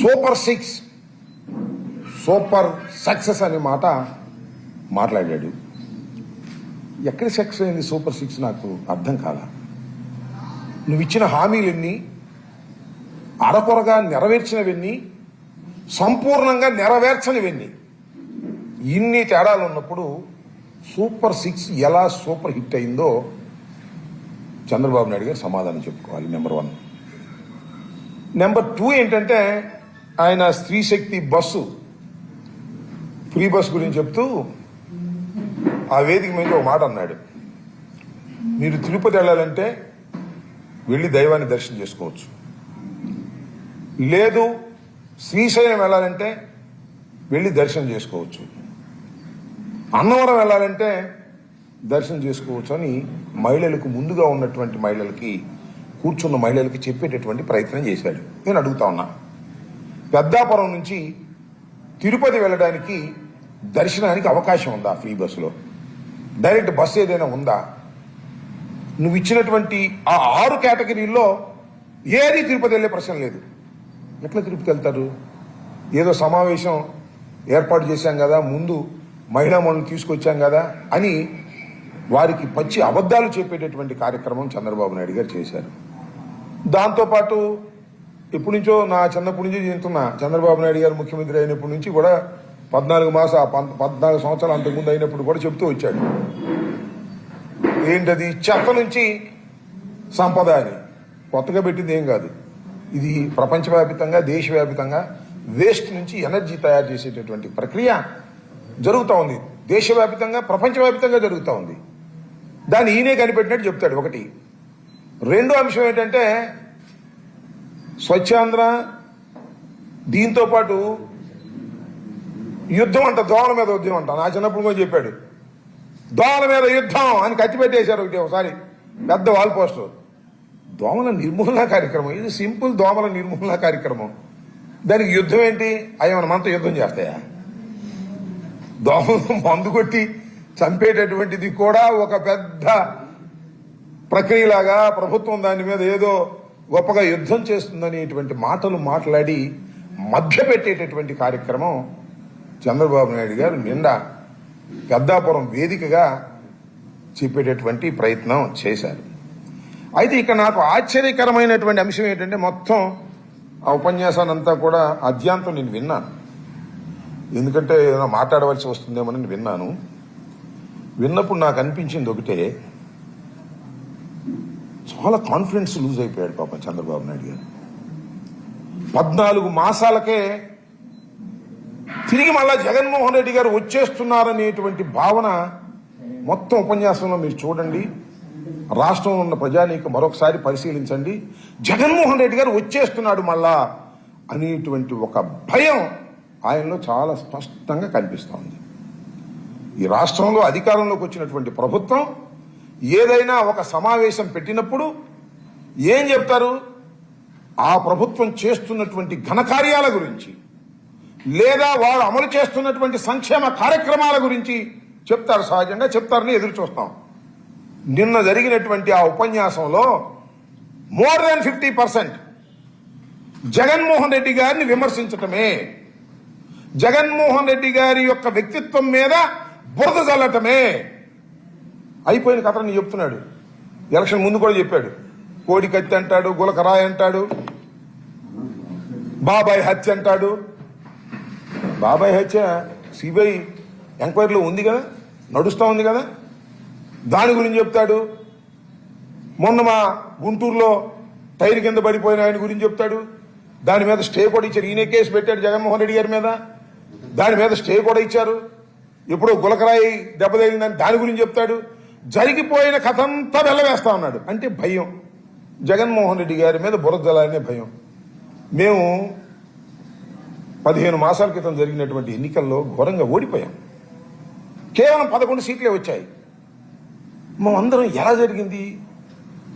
Super six. Super success అనే మాట మాట్లాడాడు. ఎక్కడ సక్సెస్ అయింది సూపర్ సిక్స్ నాకు అర్థం కాల. నువ్వు ఇచ్చిన హామీలన్నీ అరకొరగా నెరవేర్చినవన్నీ సంపూర్ణంగా నెరవేర్చనివన్నీ. ఇన్ని తేడాలు ఉన్నప్పుడు సూపర్ సిక్స్ ఎలా సూపర్ హిట్ అయిందో చంద్రబాబు నాయుడు గారు సమాధానం చెప్పుకోవాలి నెంబర్ వన్. నెంబర్ టూ ఏంటంటే ఆయన స్త్రీ శక్తి బస్సు. ఫ్రీ బస్ గురించి చెప్తూ ఆ వేదిక మీద ఒక మాట అన్నాడు. మీరు తిరుపతి వెళ్ళాలంటే వెళ్ళి దైవాన్ని దర్శనం చేసుకోవచ్చు. లేదు శ్రీశైలం వెళ్ళాలంటే వెళ్ళి దర్శనం చేసుకోవచ్చు. అన్నవరం వెళ్ళాలంటే దర్శనం చేసుకోవచ్చు అని మహిళలకు ముందుగా ఉన్నటువంటి మహిళలకి కూర్చున్న మహిళలకి చెప్పేటటువంటి ప్రయత్నం చేశాడు. నేను అడుగుతా ఉన్నా. పెద్దాపురం నుంచి తిరుపతి వెళ్ళడానికి దర్శనానికి అవకాశం ఉందా ఫ్రీ బస్సులో? డైరెక్ట్ బస్సు ఏదైనా ఉందా? నువ్వు ఇచ్చినటువంటి ఆ ఆరు కేటగిరీల్లో ఏది తిరుపతి వెళ్ళే ప్రశ్న లేదు. ఎట్లా తిరుపతి వెళ్తారు? ఏదో సమావేశం ఏర్పాటు చేశాం కదా ముందు మహిళా మనులు తీసుకొచ్చాం కదా అని వారికి పచ్చి అబద్ధాలు చెప్పేటటువంటి కార్యక్రమం చంద్రబాబు నాయుడు గారు చేశారు. దాంతోపాటు ఎప్పటి నుంచో నా చిన్నప్పటి నుంచి చెందుతున్నా చంద్రబాబు నాయుడు గారు ముఖ్యమంత్రి అయినప్పటి నుంచి కూడా పద్నాలుగు మాస పద్నాలుగు సంవత్సరాలు అంతకుముందు అయినప్పుడు కూడా చెప్తూ వచ్చాడు. ఏంటది? చెత్త నుంచి సంపద అని. కొత్తగా పెట్టింది ఏం కాదు. ఇది ప్రపంచవ్యాప్తంగా దేశవ్యాప్తంగా వేస్ట్ నుంచి ఎనర్జీ తయారు చేసేటటువంటి ప్రక్రియ జరుగుతూ ఉంది. దేశవ్యాప్తంగా ప్రపంచవ్యాప్తంగా జరుగుతూ ఉంది. దాన్ని ఈయనే కనిపెట్టినట్టు చెప్తాడు ఒకటి. రెండో అంశం ఏంటంటే స్వచ్ఛాంధ్ర దీంతో పాటు యుద్ధం అంట దోమల మీద యుద్ధం అంట. నా చిన్నప్పుడు కూడా చెప్పాడు. దోమల మీద యుద్ధం అని కత్తి పెట్టేశారు ఒకటి ఒకసారి. పెద్ద వాల్ పోస్టర్. దోమల నిర్మూలన కార్యక్రమం. ఇది సింపుల్ దోమల నిర్మూలన కార్యక్రమం. దానికి యుద్ధం ఏంటి? అవి మన మనతో యుద్ధం చేస్తాయా? దోమలు మందు కొట్టి చంపేటటువంటిది కూడా ఒక పెద్ద ప్రక్రియలాగా ప్రభుత్వం దాని మీద ఏదో గొప్పగా యుద్ధం చేస్తుందనేటువంటి మాటలు మాట్లాడి మధ్యపెట్టేటటువంటి కార్యక్రమం చంద్రబాబు నాయుడు గారు నిండా పెద్దాపురం వేదికగా చెప్పేటటువంటి ప్రయత్నం చేశారు. అయితే ఇక్కడ నాకు ఆశ్చర్యకరమైనటువంటి అంశం ఏంటంటే మొత్తం ఆ ఉపన్యాసాన్ని అంతా కూడా అద్యాంతం నేను విన్నాను. ఎందుకంటే ఏదైనా మాట్లాడవలసి వస్తుందేమో నేను విన్నాను. విన్నప్పుడు నాకు అనిపించింది ఒకటే చాలా కాన్ఫిడెన్స్ లూజ్ అయిపోయాడు పాపం చంద్రబాబు నాయుడు గారు. పద్నాలుగు మాసాలకే తిరిగి మళ్ళా జగన్మోహన్ రెడ్డి గారు వచ్చేస్తున్నారనేటువంటి భావన మొత్తం ఉపన్యాసంలో మీరు చూడండి. రాష్ట్రంలో ఉన్న ప్రజానీక మరొకసారి పరిశీలించండి. జగన్మోహన్ రెడ్డి గారు వచ్చేస్తున్నాడు మళ్ళా అనేటువంటి ఒక భయం ఆయనలో చాలా స్పష్టంగా కనిపిస్తోంది. ఈ రాష్ట్రంలో అధికారంలోకి వచ్చినటువంటి ప్రభుత్వం ఏదైనా ఒక సమావేశం పెట్టినప్పుడు ఏం చెప్తారు? ఆ ప్రభుత్వం చేస్తున్నటువంటి ఘనకార్యాల గురించి లేదా వారు అమలు చేస్తున్నటువంటి సంక్షేమ కార్యక్రమాల గురించి చెప్తారు సహజంగా చెప్తారని ఎదురు చూస్తాం. నిన్న జరిగినటువంటి ఆ ఉపన్యాసంలో more than fifty percent Jaganmohan Reddy గారిని విమర్శించటమే జగన్మోహన్ రెడ్డి గారి యొక్క వ్యక్తిత్వం మీద బురద చల్లటమే అయిపోయిన కథని చెప్తున్నాడు. ఎలక్షన్ ముందు కూడా చెప్పాడు. కోడి కత్తి అంటాడు గులకరాయి అంటాడు బాబాయ్ హత్య అంటాడు. బాబాయ్ హత్య సిబిఐ ఎంక్వైరీలో ఉంది కదా? నడుస్తూ ఉంది కదా? దాని గురించి చెప్తాడు. మొన్న మా గుంటూరులో టైర్ కింద పడిపోయిన ఆయన గురించి చెప్తాడు. దాని మీద స్టే కూడా ఇచ్చారు. ఈయన కేసు పెట్టాడు జగన్మోహన్ రెడ్డి గారి మీద. దాని మీద స్టే కూడా ఇచ్చారు. ఎప్పుడో గులకరాయి దెబ్బతగిలిందని దాని గురించి చెప్తాడు. జరిగిపోయిన కథంతా వెళ్ళవేస్తా ఉన్నాడు. అంటే భయం. జగన్మోహన్ రెడ్డి గారి మీద బురదలానే భయం. మేము పదిహేను మాసాల క్రితం జరిగినటువంటి ఎన్నికల్లో ఘోరంగా ఓడిపోయాం. కేవలం పదకొండు సీట్లే వచ్చాయి. మేమందరం ఎలా జరిగింది?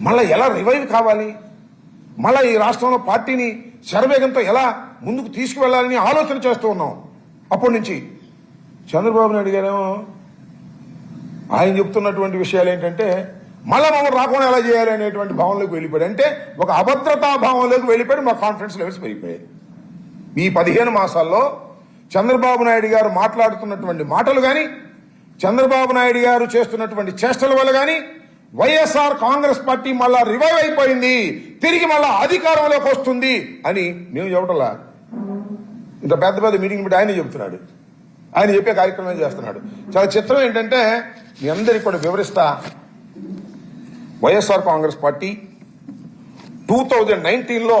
మళ్ళీ ఎలా రివైవ్ కావాలి? మళ్ళీ ఈ రాష్ట్రంలో పార్టీని శరవేగంతో ఎలా ముందుకు తీసుకువెళ్ళాలని ఆలోచన చేస్తూ ఉన్నాం. అప్పటి నుంచి చంద్రబాబు నాయుడు గారేమో ఆయన చెప్తున్నటువంటి విషయాలు ఏంటంటే మళ్ళీ మమ్మల్ని రాకుండా ఎలా చేయాలి అనేటువంటి భావంలోకి వెళ్ళిపోయాడు. అంటే ఒక అభద్రతా భావంలోకి వెళ్ళిపోయాడు మా కాన్ఫిడెన్స్ లెవెల్స్ పెరిగిపోయాయి. ఈ పదిహేను మాసాల్లో చంద్రబాబు నాయుడు గారు మాట్లాడుతున్నటువంటి మాటలు కానీ చంద్రబాబు నాయుడు గారు చేస్తున్నటువంటి చేష్టల వల్ల కానీ వైఎస్ఆర్ కాంగ్రెస్ పార్టీ మళ్ళా రివైవ్ అయిపోయింది తిరిగి మళ్ళా అధికారంలోకి వస్తుంది అని మేము చెప్పటలా? ఇంత పెద్ద పెద్ద మీటింగ్ పెట్టి ఆయన చెబుతున్నాడు ఆయన చెప్పే కార్యక్రమం చేస్తున్నాడు? చాలా చిత్రం ఏంటంటే మీ అందరికీ కూడా వివరిస్తా. YSR Congress party two thousand నైన్టీన్లో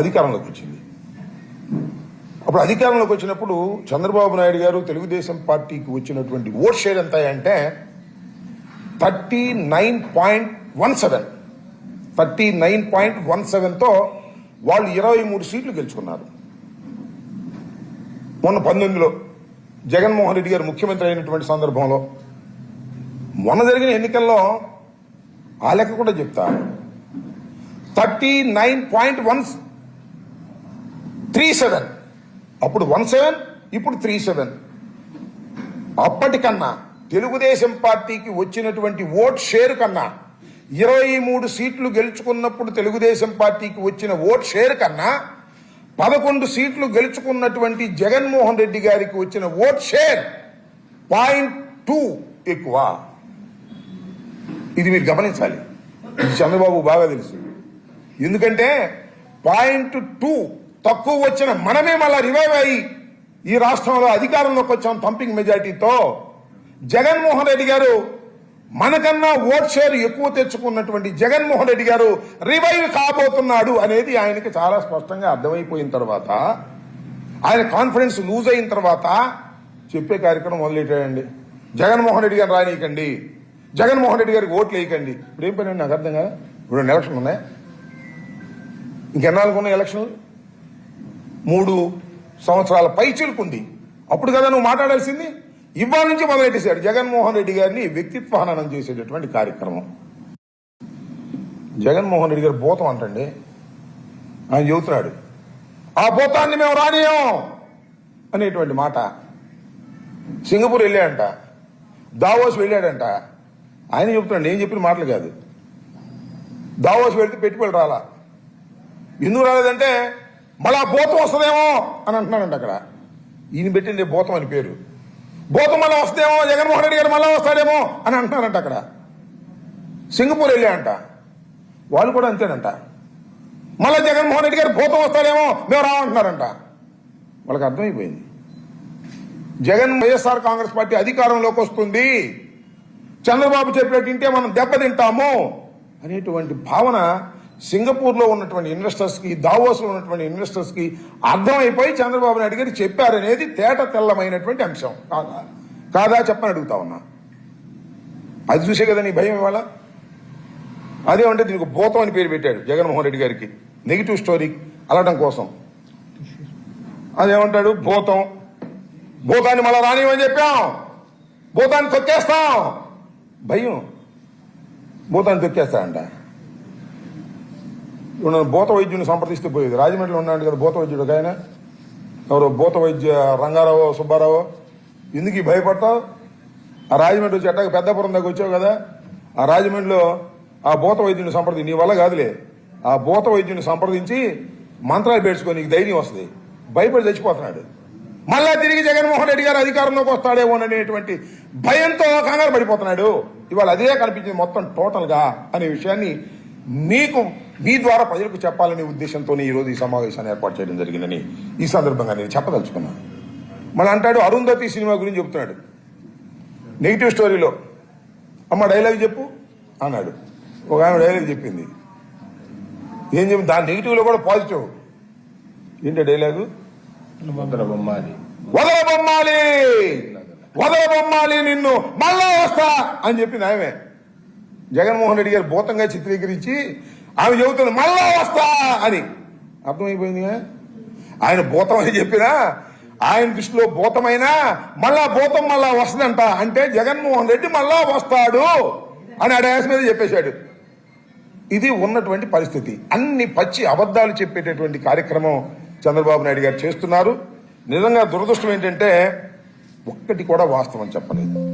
అధికారంలోకి వచ్చింది. అప్పుడు అధికారంలోకి వచ్చినప్పుడు చంద్రబాబు నాయుడు గారు తెలుగుదేశం పార్టీకి వచ్చినటువంటి ఓట్ షేర్ ఎంత అంటే thirty nine point one seven. Thirty nine point one సెవెన్తో వాళ్ళు ఇరవై మూడు సీట్లు గెలుచుకున్నారు. మొన్న పంతొమ్మిదిలో జగన్మోహన్ రెడ్డి గారు ముఖ్యమంత్రి అయినటువంటి సందర్భంలో మొన్న జరిగిన ఎన్నికల్లో ఆ లెక్క కూడా చెప్తా. Thirty nine point one three seven. అప్పుడు వన్ సెవెన్ ఇప్పుడు త్రీ సెవెన్. అప్పటికన్నా తెలుగుదేశం పార్టీకి వచ్చినటువంటి ఓట్ షేర్ కన్నా ఇరవై మూడు సీట్లు గెలుచుకున్నప్పుడు తెలుగుదేశం పార్టీకి వచ్చిన ఓట్ షేర్ కన్నా పదకొండు సీట్లు గెలుచుకున్నటువంటి జగన్మోహన్ రెడ్డి గారికి వచ్చిన ఓట్ షేర్ పాయింట్ టూ ఎక్కువ. ఇది మీరు గమనించాలి. ఇది చంద్రబాబు బాగా తెలుసు. ఎందుకంటే పాయింట్ టూ తక్కువ వచ్చిన మనమే మళ్ళా రివైవ్ అయ్యి ఈ రాష్ట్రంలో అధికారంలోకి వచ్చాం థంపింగ్ మెజార్టీతో జగన్మోహన్ రెడ్డి గారు మనకన్నా ఓట్ షేర్ ఎక్కువ తెచ్చుకున్నటువంటి జగన్మోహన్ రెడ్డి గారు రివైవ్ కాబోతున్నాడు అనేది ఆయనకి చాలా స్పష్టంగా అర్థమైపోయిన తర్వాత ఆయన కాన్ఫిడెన్స్ లూజ్ అయిన తర్వాత చెప్పే కార్యక్రమం మొదలెట్టాడండి. జగన్మోహన్ రెడ్డి గారు రానియకండి. జగన్మోహన్ రెడ్డి గారికి ఓట్లు వేయకండి. ఇప్పుడు ఏం పని నాకు అర్థం కదా ఇప్పుడు రెండు ఎలక్షన్లు ఉన్నాయి. ఇంకెన్నాళ్ళకు ఉన్నాయి ఎలక్షన్లు? మూడు సంవత్సరాల పై చిలుకుంది అప్పుడు కదా నువ్వు మాట్లాడాల్సింది? ఇవాళ నుంచి మొదలెట్టేశాడు జగన్మోహన్ రెడ్డి గారిని వ్యక్తిత్వ హననం చేసేటటువంటి కార్యక్రమం. జగన్మోహన్ రెడ్డి గారు భూతం అంటండి. ఆయన చెబుతున్నాడు ఆ భూతాన్ని మేము రానియం అనేటువంటి మాట. సింగపూర్ వెళ్ళాడంట దావోస్ వెళ్ళాడంట. ఆయన చెబుతున్నాడు నేను చెప్పిన మాటలు కాదు. దావోస్ వెళ్తే పెట్టుబడి రాలా. ఎందుకు రాలేదంటే మళ్ళా భూతం వస్తుందేమో అని అంటున్నాడంట అక్కడ. ఈయన పెట్టింది భూతం అని పేరు. భూతం మళ్ళీ వస్తేమో జగన్మోహన్ రెడ్డి గారు మళ్ళీ వస్తాడేమో అని అంటున్నారంట అక్కడ. సింగపూర్ వెళ్ళాడంట వాళ్ళు కూడా అంతేనంట. మళ్ళీ జగన్మోహన్ రెడ్డి గారు భూతం వస్తాడేమో మేము రామంటున్నారంట వాళ్ళకి అర్థమైపోయింది. జగన్ వైఎస్ఆర్ కాంగ్రెస్ పార్టీ అధికారంలోకి వస్తుంది. చంద్రబాబు చెప్పినట్టు మనం దెబ్బతింటాము అనేటువంటి భావన సింగపూర్లో ఉన్నటువంటి ఇన్వెస్టర్స్కి దావోస్లో ఉన్నటువంటి ఇన్వెస్టర్స్కి అర్థమైపోయి చంద్రబాబు నాయుడు గారు చెప్పారనేది తేట తెల్లమైనటువంటి అంశం. కాదా? కాదా చెప్పని అడుగుతా ఉన్నా. అది చూసే కదా నీ భయం ఇవాళ? అదేమంటే దీనికి భూతం అని పేరు పెట్టాడు జగన్మోహన్ రెడ్డి గారికి. నెగిటివ్ స్టోరీ అలటం కోసం. అదేమంటాడు? భూతం. భూతాన్ని మళ్ళా రానివని చెప్పాం. భూతాన్ని తొక్కేస్తాం. భయం. భూతాన్ని తొక్కేస్తాడంట భూత వైద్యుని సంప్రదిస్తే పోయేది. రాజమండ్రిలో ఉన్నాడు కదా భూత వైద్యుడు ఆయన. ఎవరు భూత వైద్య రంగారావు సుబ్బారావు. ఎందుకు భయపడతావు? ఆ రాజమండ్రి వచ్చి ఎట్టాక పెద్దపురం దాకా వచ్చావు కదా. ఆ రాజమండ్రిలో ఆ భూత వైద్యుని సంప్రదించి నీ వల్ల కాదులే. ఆ భూత వైద్యుని సంప్రదించి మంత్రాలు పేర్చుకొని నీకు ధైర్యం వస్తుంది. భయపడి చచ్చిపోతున్నాడు. మళ్ళా తిరిగి జగన్మోహన్ రెడ్డి గారు అధికారంలోకి వస్తాడేమో అనేటువంటి భయంతో కంగారు పడిపోతున్నాడు. ఇవాళ అదే కనిపించింది మొత్తం టోటల్గా అనే విషయాన్ని మీకు మీ ద్వారా ప్రజలకు చెప్పాలనే ఉద్దేశంతో ఈ రోజు ఈ సమావేశాన్ని ఏర్పాటు చేయడం జరిగిందని ఈ సందర్భంగా నేను చెప్పదలుచుకున్నాను. మళ్ళీ అంటాడు అరుంధతి సినిమా గురించి చెప్తున్నాడు. నెగిటివ్ స్టోరీలో అమ్మ డైలాగ్ చెప్పు అన్నాడు. ఒక ఆమె డైలాగ్ చెప్పింది. ఏం చెప్పి దాని నెగిటివ్లో కూడా పాజిటివ్. ఏంటి డైలాగు వందల బొమ్మాలి వదల బొమ్మాలి వదల బొమ్మాలి నిన్ను. మళ్ళా వస్తా అని చెప్పింది ఆమె. జగన్మోహన్ రెడ్డి గారు భూతంగా చిత్రీకరించి ఆమె చెబుతుంది మళ్ళా వస్తా అని. అర్థమైపోయింది ఆయన భూతం అని చెప్పినా ఆయన దృష్టిలో భూతమైనా మళ్ళా భూతం మళ్ళా వస్తుందంట. అంటే జగన్మోహన్ రెడ్డి మళ్ళా వస్తాడు అని ఆ మీద చెప్పేశాడు. ఇది ఉన్నటువంటి పరిస్థితి. అన్ని పచ్చి అబద్ధాలు చెప్పేటటువంటి కార్యక్రమం చంద్రబాబు నాయుడు గారు చేస్తున్నారు. నిజంగా దురదృష్టం ఏంటంటే ఒక్కటి కూడా వాస్తవం చెప్పలేదు.